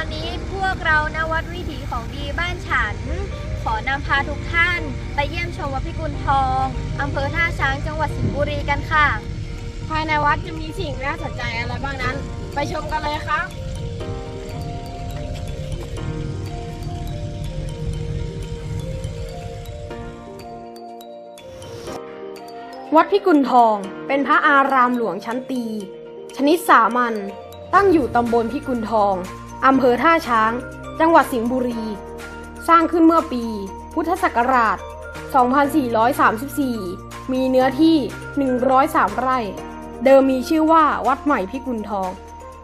วันนี้พวกเราณวัดวิถีของดีบ้านฉัน ขอนำพาทุกท่านไปเยี่ยมชมวัดพิกุลทองอำเภอท่าช้างจังหวัดสิงห์บุรีกันค่ะ ภายในวัดจะมีสิ่งน่าสนใจอะไรบ้างนั้น ไปชมกันเลยครับวัดพิกุลทองเป็นพระอารามหลวงชั้นตี ชนิดสามัญตั้งอยู่ตำบลพิกุลทอง อำเภอท่าช้าง จังหวัดสิงห์บุรี สร้างขึ้นเมื่อปี พุทธศักราช 2434 มีเนื้อที่ 103 ไร่ เดิมมีชื่อว่าวัดใหม่พิกุลทอง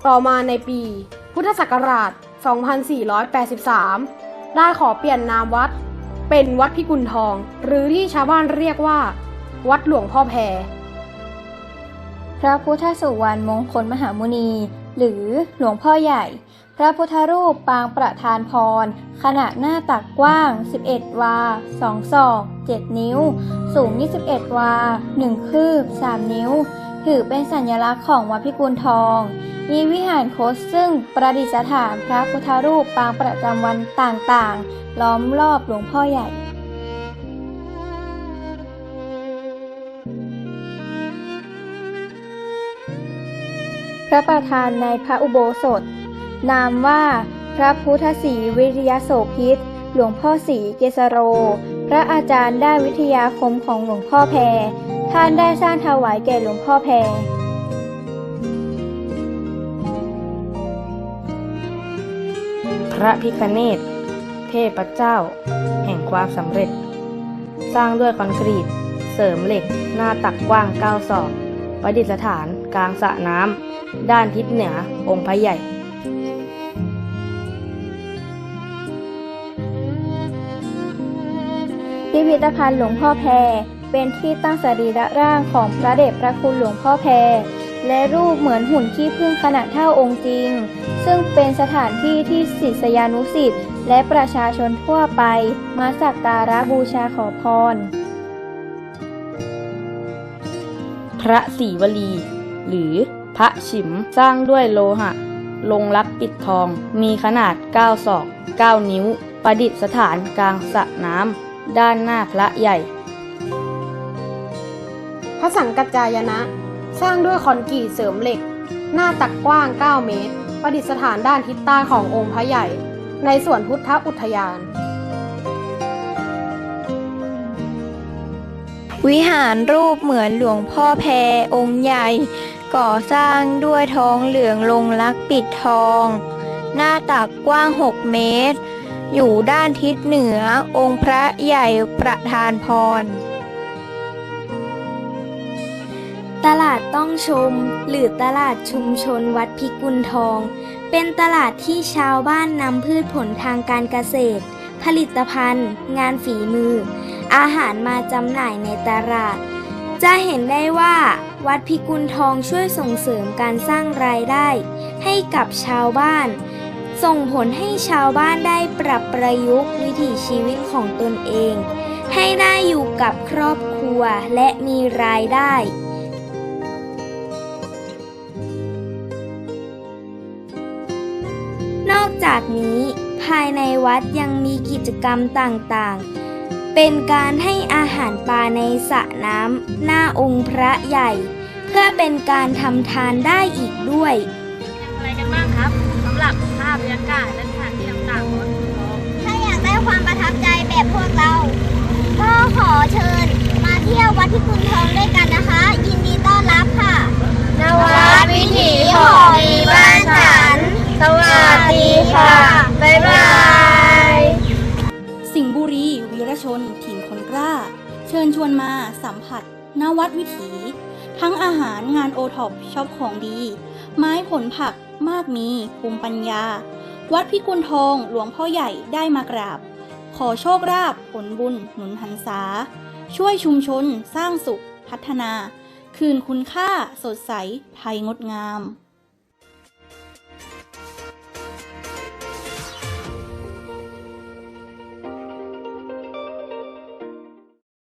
ต่อมาในปี พุทธศักราช 2483 ได้ขอเปลี่ยนนามวัด เป็นวัดพิกุลทอง หรือที่ชาวบ้านเรียกว่า วัดหลวงพ่อแพรพระพุทธสุวรรณมงคลมหามุนี หรือหลวงพ่อใหญ่ พระพุทธรูปปางประธานพร ขนาดหน้าตักกว้าง 11 วา 2 ศอก 7 นิ้ว สูง 21 วา 1 คืบ 3 นิ้ว ถือเป็นสัญลักษณ์ของวัดพิกุลทอง มีวิหารโคสซึ่งประดิษฐานพระพุทธรูปปางประจำวันต่างๆ ล้อมรอบหลวงพ่อใหญ่ ระประธานในพระอุโบสถ นามว่า พระพุทธศรีวิริยโสพิษหลวงพ่อศรีเกษโร พระอาจารย์ด้านวิทยาคมของหลวงพ่อแพร ท่านได้สร้างถวายแก่หลวงพ่อแพรพระพิคเนศเทพเจ้า แห่งความสำเร็จ สร้างด้วยคอนกรีต เสริมเหล็ก หน้าตักกว้าง 9 ศอก ประดิษฐานกลางสระน้ำ ด้านทิศเหนือองค์พระใหญ่ พิพิธภัณฑ์หลวงพ่อแพรเป็นที่ตั้งสรีระร่างของพระเดชพระคุณหลวงพ่อแพรและรูปเหมือนหุ่นขี้ผึ้งขนาดเท่าองค์จริง ซึ่งเป็นสถานที่ที่ศิษยานุศิษย์และประชาชนทั่วไป มาสักการะบูชาขอพร พระศรีวลี หรือ พระฉิมสร้างด้วยโลหะ ลงรักปิดทอง มีขนาด 9 ศอก 9 นิ้ว ประดิษฐานกลางสระน้ำด้านหน้าพระใหญ่ พระสังกัจจายนะ สร้างด้วยคอนกรีตเสริมเหล็ก หน้าตักกว้าง 9 เมตร ประดิษฐานด้านทิศใต้ขององค์พระใหญ่ ในส่วนพุทธอุทยานวิหารรูปเหมือนหลวงพ่อแพรองค์ใหญ่ ก่อสร้างด้วยทองเหลืองลงลักปิดทอง หน้าตักกว้าง 6 เมตร อยู่ด้านทิศเหนือองค์พระใหญ่ประธานพร ตลาดต้องชม หรือตลาดชุมชนวัดพิกุลทอง เป็นตลาดที่ชาวบ้านนำพืชผลทางการเกษตร ผลิตภัณฑ์ งานฝีมือ อาหารมาจำหน่ายในตลาด จะเห็นได้ว่า วัดพิกุลทองช่วยส่งเสริมการสร้างรายได้ ให้กับชาวบ้าน ส่งผลให้ชาวบ้านได้ปรับประยุกต์วิถีชีวิตของตนเอง ให้ได้อยู่กับครอบครัวและมีรายได้นอกจากนี้ภายในวัดยังมีกิจกรรมต่างๆ เป็นการให้อาหารปลาในสระน้ำหน้าองค์พระใหญ่ เพื่อเป็นการทำทานได้อีกด้วยอะไรกันบ้างครับสำหรับภาพบรรยากาศและสถานที่ต่างๆของวัดพิกุลทองถ้าอยากได้ความประทับใจแบบพวกเรา ก็ขอเชิญมาเที่ยววัดพิกุลทองด้วยกัน นวัดวิถี ทั้งอาหารงานโอท็อปชอบของดี ไม้ผลผักมากมีภูมิปัญญา วัดพิกุลทองหลวงพ่อใหญ่ได้มากราบ ขอโชคราบผลบุญหนุนหันษา ช่วยชุมชนสร้างสุข พัฒนา คืนคุณค่าสดใสไทยงดงาม